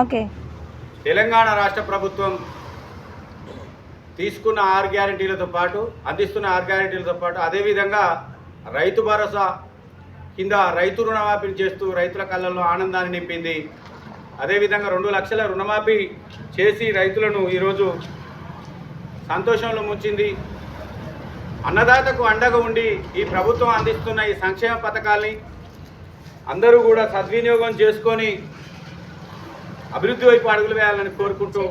Okay. Telangana రాష్ట్ర ప్రభుత్వం తీసుకున్న ఆర్ గ్యారంటీలతో పాటు అందిస్తున్న ఆర్ గ్యారంటీలతో పాటు అదేవిధంగా రైతు భరోసా కింద రైతు రుణమాఫీలు చేస్తూ రైతుల కళ్ళల్లో ఆనందాన్ని నింపింది. అదేవిధంగా రెండు లక్షల రుణమాఫీ చేసి రైతులను ఈరోజు సంతోషంలో ముంచింది. అన్నదాతకు అండగా ఉండి ఈ ప్రభుత్వం అందిస్తున్న ఈ సంక్షేమ పథకాల్ని అందరూ కూడా సద్వినియోగం చేసుకొని అభివృద్ధి వైపు అడుగులు వేయాలని కోరుకుంటూ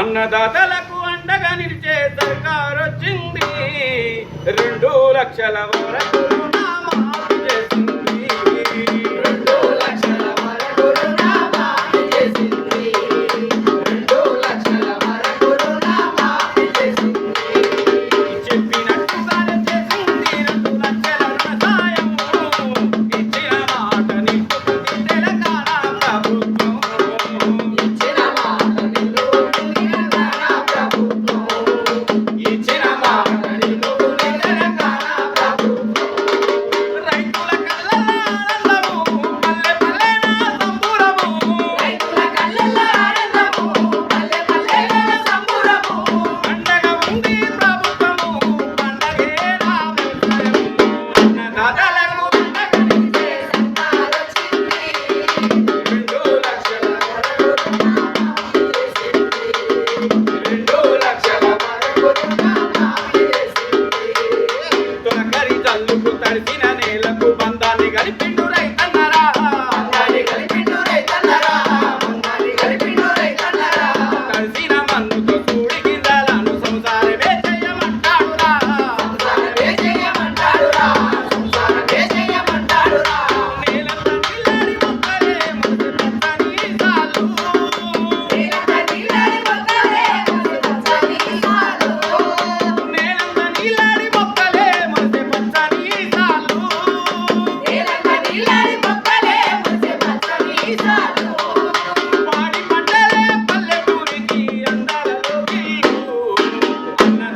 అన్నదాతలకు అండగా నిలిచే సర్కారు వచ్చింది. రెండు లక్షల వరకు